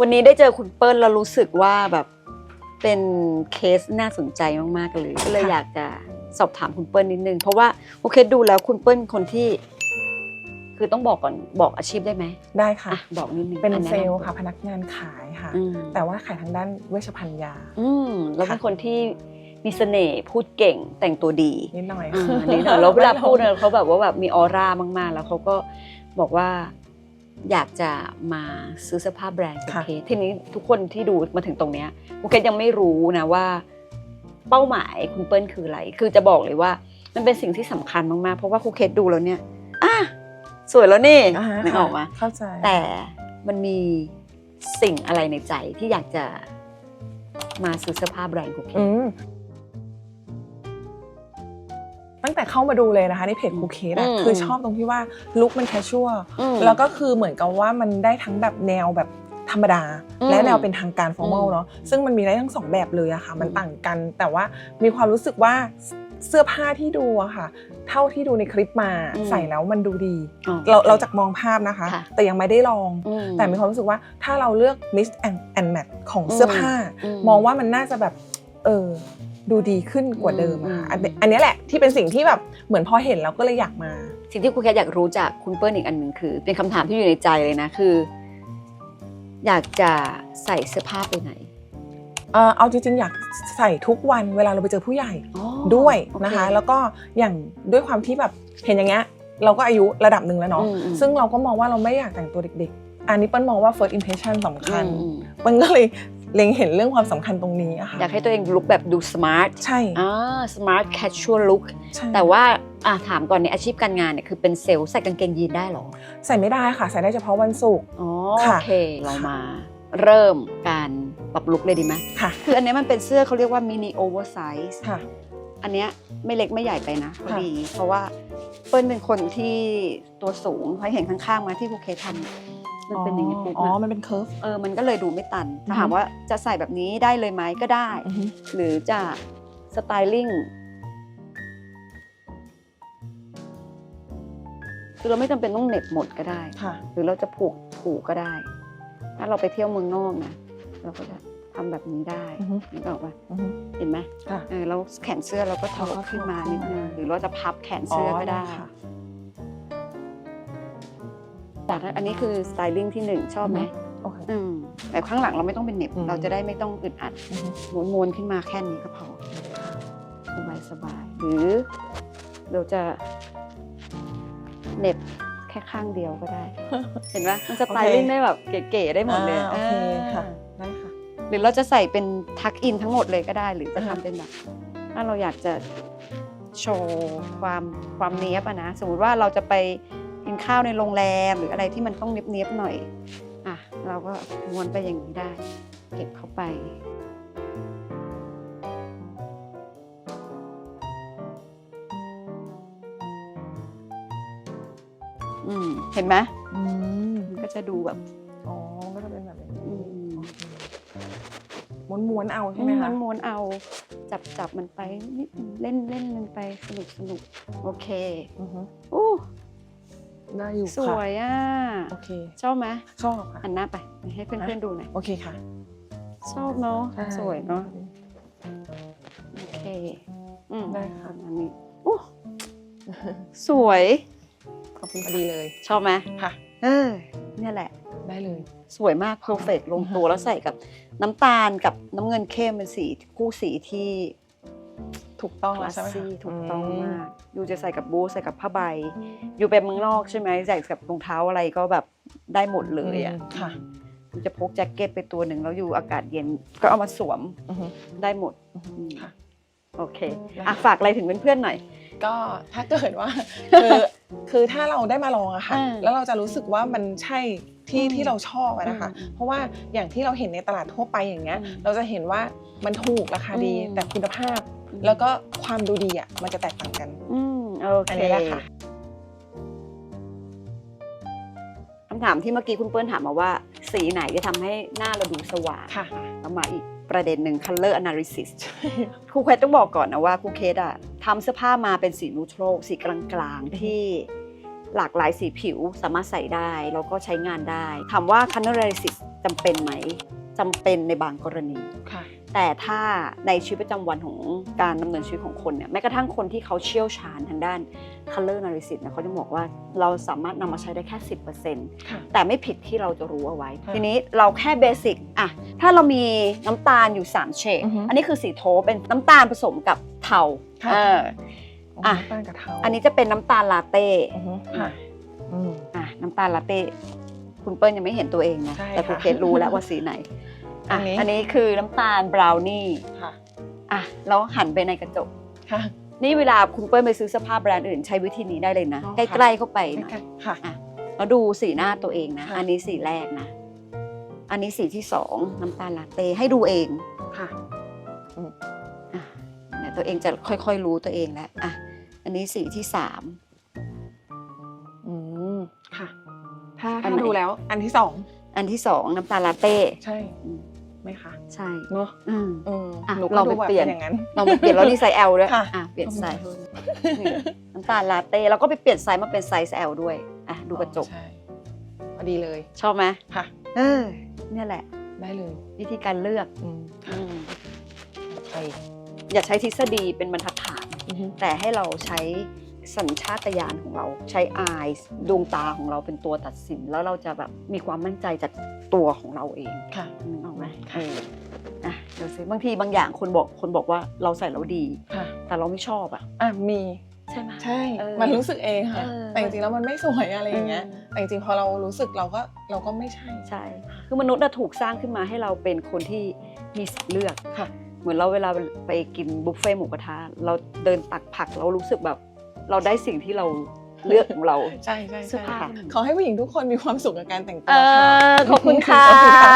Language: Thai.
วันนี้ได้เจอคุณเปิ้ลแล้วรู้สึกว่าแบบเป็นเคสน่าสนใจมากๆเลยก็เลยค่ะอยากจะสอบถามคุณเปิ้ลนิดนึง เพราะว่าโอเคดูแล้วคุณเปิ้ลคนที่ คือต้องบอกก่อนบอกอาชีพได้ไหมได้ค่ะ อะบอกนิดนึงเป็นอะแะำเซลล์ตัวค่ะพนักงานขายค่ะ อืมแต่ว่าขายทางด้านเวชภัณฑ์ยา อืมแล้วเป็นค่ะ คนที่มีเสน่ห์พูดเก่งแต่งตัวดี นิดหน่อยอ่านี่เนอะแล้วเวลาพูดเนี่ยเขาแบบว่าแบบมีออร่ามากๆ แล้วเขาก็บอกว่า อยากจะมาซื้อเสื้อผ้าแบรนด์คุณเคสทีนี้ทุกคนที่ดูมาถึงตรงเนี้ยคุณเคสยังไม่รู้นะว่า เป้าหมายคุณเปิ้ลคืออะไร คือจะบอกเลยว่า มันเป็นสิ่งที่สำคัญมากๆ เพราะว่าคุณเคสดูแล้วเนี่ยอะสวยแล้วนี่อ่าฮะนึกออกมาเข้าใจแต่มันมีสิ่งอะไรในใจที่อยากจะมาซื้อเสื้อผ้าแบรนด์คุณเคสอืม ตั้งแต่เข้ามาดูเลยนะคะในเพจคูเคสอะอืมคือชอบตรงที่ว่าลุคมันแคชชวลอืมแล้วก็คือเหมือนกับว่ามันได้ทั้งแบบแนวแบบธรรมดาอืมและแนวเป็นทางการฟอร์มอลอืมเนาะซึ่งมันมีได้ทั้งสองแบบเลยอะค่ะ มันอืมต่างกัน แต่ว่ามีความรู้สึกว่าเสื้อผ้าที่ดูอะค่ะ เท่าที่ดูในคลิปมาใส่แล้วมันดูดีอ๋อเราเราจากมองภาพนะคะค่ะแต่ยังไม่ได้ลองอืแต่มีความรู้สึกว่าถ้าเราเลือก mix and and match ของเสื้อผ้าอืมมองว่ามันน่าจะแบบเออ ดูดีขึ้นกว่าเดิมอะค่ะอันนี้อันนี้แหละที่เป็นสิ่งที่แบบเหมือนพอเห็นแล้วก็เลยอยากมา สิ่งที่คุณแคทอยากรู้จากคุณเปิ้ลอีกอันหนึ่งคือ เป็นคำถามที่อยู่ในใจเลยนะคือ อยากจะใส่เสื้อผ้าไปไหนเอ่อเอาจริงๆ อยากใส่ทุกวันเวลาเราไปเจอผู้ใหญ่อ๋อด้วยนะคะ โอเแล้วก็อย่างด้วยความที่แบบเห็นอย่างเงี้ยเราก็อายุระดับหนึ่งแล้วเนาะอืมอืมซึ่งเราก็มองว่าเราไม่อยากแต่งตัวเด็กๆ อันนี้เปิ้ลมองว่า first impression สำคัญ อืมเปิ้ลก็เลย เล็งเห็นเรื่องความสำคัญตรงนี้อะค่ะอยากให้ตัวเองลุคแบบดูสมาร์ทใช่อ่าสมาร์ทแคชชวลลุคใช่แต่ว่าอะถามก่อนในอาชีพการงานเนี่ยคือเป็นเซลล์ใส่กางเกงยีนได้เหรอ ใส่ไม่ได้ค่ะ ใส่ได้เฉพาะวันศุกร์อ๋อค่ะโอเคเรามาเริ่มการปรับลุคเลยดีไหมค่ะคืออันเนี้ยมันเป็นเสื้อเขาเรียกว่ามินิโอเวอร์ไซส์ค่ะอันเนี้ยไม่เล็กไม่ใหญ่ไปนะพอค่ะดีเพราะว่าเปิ้ลเป็นคนที่ตัวสูงเขาเห็นข้างๆมาที่ครูเคทำ มันเป็นอย่างนี้ปุ๊บอ๋อนะมันเป็นเคิร์ฟ เออ มันก็เลยดูไม่ตันอือฮึถ้าถามว่าจะใส่แบบนี้ได้เลยไหมก็ได้อือฮึหรือจะสไตลิ่งคือเราไม่จำเป็นต้องเหน็บหมดก็ได้ค่ะหรือเราจะผูกผูกก็ได้ ถ้าเราไปเที่ยวเมืองนอกนะ เราก็จะทำแบบนี้ได้อือฮึนึกออกปะอือฮึเห็นไหมค่ะเออแล้วแขนเสื้อเราก็ถอดเราก็ขึ้นมาถอดขึ้นินดนึงมาหรือเราจะพับแขนเสื้อก็ได้ค่ะ แต่ถ้าอันนี้คือสไตลิ่งที่หนึ่งชอบไหมโอเคอืมแต่ข้างหลังเราไม่ต้องเป็นเหน็บอืมเราจะได้ไม่ต้องอึดอัดอือฮึม้วนๆขึ้นมาแค่นี้ก็พอสบายสบายๆหรือเราจะเหน็บแค่ข้างเดียวก็ได้ เห็นไหมมันสไตลิ่งได้แบบเก๋ๆได้หมดเลยอ่าโอเคอ่าค่ะได้ค่ะ หรือเราจะใส่เป็นทักอินทั้งหมดเลยก็ได้ หรือจะอ่าทำเป็นแบบถ้าเราอยากจะโชว์ความความเนี้ยบอะนะ สมมติว่าเราจะไป กินข้าวในโรงแรมหรืออะไรที่มันต้องเนี้ยบๆหน่อยอะเราก็ม้วนไปอย่างนี้ได้ เก็บเข้าไปอืมเห็นไหมอืมมันก็จะดูแบบ อ๋อ ก็จะเป็นแบบนี้อืมม้วนม้วนๆเอาใช่ไหมคะม้วนๆเอา จับจับมันไปนิดนึงเล่นเล่นมันไปสนุกสนุก โอเคอือฮึอู้ ได้อยู่สค่ะวยอะ โอเคชอบไหมชอบค่ะ หันหน้าไปให้เพื่อนๆดูหน่อย โอเคค่ะชอบเนาะ ใช่สวยเนาะ โอเค อืมได้ค่ะประมาณนี้อู้สวย ขอบคุณพอดีเลยชอบไหมค่ะ เออ เนี่ยแหละ ได้เลย สวยมากเพอร์เฟกลงตัวแล้วใส่กับน้ำตาลกับน้ำเงินเข้มเป็นสีคู่สีที่ ถูกต้องคแล้ลาวสใช่ไหมคะ ซี่ถูกต้องมมากอยู่จะใส่กับบูทใส่กับผ้าใบอยู่เป็นเมืองนอกใช่ไหมใส่กับรองเท้าอะไรก็แบบได้หมดเลยอะมค่ะอยู่จะพกแจ็คเก็ตไปตัวหนึ่งแล้วอยู่อากาศเย็นก็เอามาสวมอือฮึ ได้หมดอือฮึอืมค่ะ โอเคได้อะฝากอะไรถึงเพื่อนๆหน่อย ก็ถ้าเกิดว่า คือคือถ้าเราได้มาลองอะค่ะ อ่าแล้วเราจะรู้สึกว่ามันใช่ที่อืมที่เราชอบอะนะคะ อืมเพราะว่าอย่างที่เราเห็นในตลาดทั่วไปอย่างเงี้ย อืมเราจะเห็นว่ามันถูกราคาดีอืม แต่คุณภาพ แล้วก็ความดูดีอะมันจะแตกต่างกันอืมโออันเคนี้แหละค่ะคำถามที่เมื่อกี้คุณเปิ้ลถามมาว่า สีไหนจะทำให้หน้าเราดูสว่างค่ะแล้วมาอีกประเด็นหนึ่ง color analysis ครูเคสต้องบอกก่อนนะว่าครูเคสอะทำเสื้อผ้ามาเป็นสีนูโตรสีกลางๆ ที่หลากหลายสีผิวสามารถใส่ได้ แล้วก็ใช้งานได้ ถามว่า color analysis จำเป็นไหม จำเป็นในบางกรณี ค่ะ แต่ถ้าในชีวิตประจำวันของการดำเนินชีวิตของคนเนี่ยแม้กระทั่งคนที่เขาเชี่ยวชาญทางด้าน color analysis นะเขาจะบอกว่าเราสามารถนำมาใช้ได้แค่10%ค่ะแต่ไม่ผิดที่เราจะรู้เอาไว้ ค่ะทีนี้เราแค่เบสิกอะถ้าเรามีน้ำตาลอยู่ 3 เฉดอือฮึอันนี้คือสีโทปเป็นน้ำตาลผสมกับเทาค่ะ เออ อะน้ำตาลกับเทาอันนี้จะเป็นน้ำตาลลาเต้อือฮึค่ะอืม อะน้ำตาลลาเต้ คุณเปิ้ลยังไม่เห็นตัวเองนะ ใช่แต่คุณค่ะเคสรู้แล้วว่าสีไหนอะอันนี้ อันนี้คือน้ำตาลบราวนี่ค่ะอะแล้วหันไปในกระจก ค่ะ นี่เวลาคุณเปิ้ลไปซื้อเสื้อผ้าแบรนด์อื่นใช้วิธีนี้ได้เลยนะ อ๋อใกค่ะล้ๆเข้าไปหน่อย ค่ะ แล้วดูสีหน้าตัวเองนะ ค่ะ อันนี้สีแรกนะ อันนี้สีที่สองน้ำตาลลาเต้ให้ดูเองค่ะ อะเนี่ยตัวเองจะค่อยๆรู้ตัวเองแล้วอะ อันนี้สีที่สาม ถ้าอันถ้าไหนดูแล้ว อันที่สองอันที่สองน้ำตาลลาเต้ใช่อืมไหมคะใช่เนาะอืมเอออะหนูก็เราดูไปแบบเปลี่ยนเป็นอย่างนั้นเราไปเปลี่ยนแล้วนี่ไซส์ L ด้วยค่ะอะเปลี่ยนไซส์นี่น้ำตาลลาเต้แล้วก็ไปเปลี่ยนไซส์มาเป็นไซส์ L ด้วยอะดูกระจกอ๋อใช่พอดีเลย ชอบไหมค่ะเออเนี่ยแหละ ได้เลย วิธีการเลือกอืมอืมใช่อย่าใช้ทฤษฎีเป็นบรรทัดฐานอือฮึแต่ให้เราใช้ สัญชาตญาณของเราใช้ eyes ดวงตาของเราเป็นตัวตัดสิน แล้วเราจะแบบมีความมั่นใจจากตัวของเราเองค่ะนึกออกไหมค่ะเอออะเดี๋ยวสิบางทีบางอย่างคนบอกคนบอกว่าเราใส่แล้วดี ค่ะ แต่เราไม่ชอบอะ อะมีใช่ไหม ใช่ เออมันรู้สึกเองค่ะ เออ แต่จริงๆแล้วมันไม่สวยอะไรอย่างเงี้ย แต่จริงๆพอเรารู้สึกเราก็เราก็ไม่ใช่ ใช่ คือมนุษย์น่ะถูกสร้างขึ้นมาให้เราเป็นคนที่มีสิทธิ์เลือก ค่ะ เหมือนเราเวลาไปกินบุฟเฟ่ต์หมูกระทะ เราเดินตักผักเรารู้สึกแบบ เราได้สิ่งที่เราเลือกของเราใช่ใช่เสื้อใช่ผ้า ขอให้ผู้หญิงทุกคนมีความสุขกับการแต่งตัเอวค่ะ อขอบคุณค่ะขอบคุณค่ะ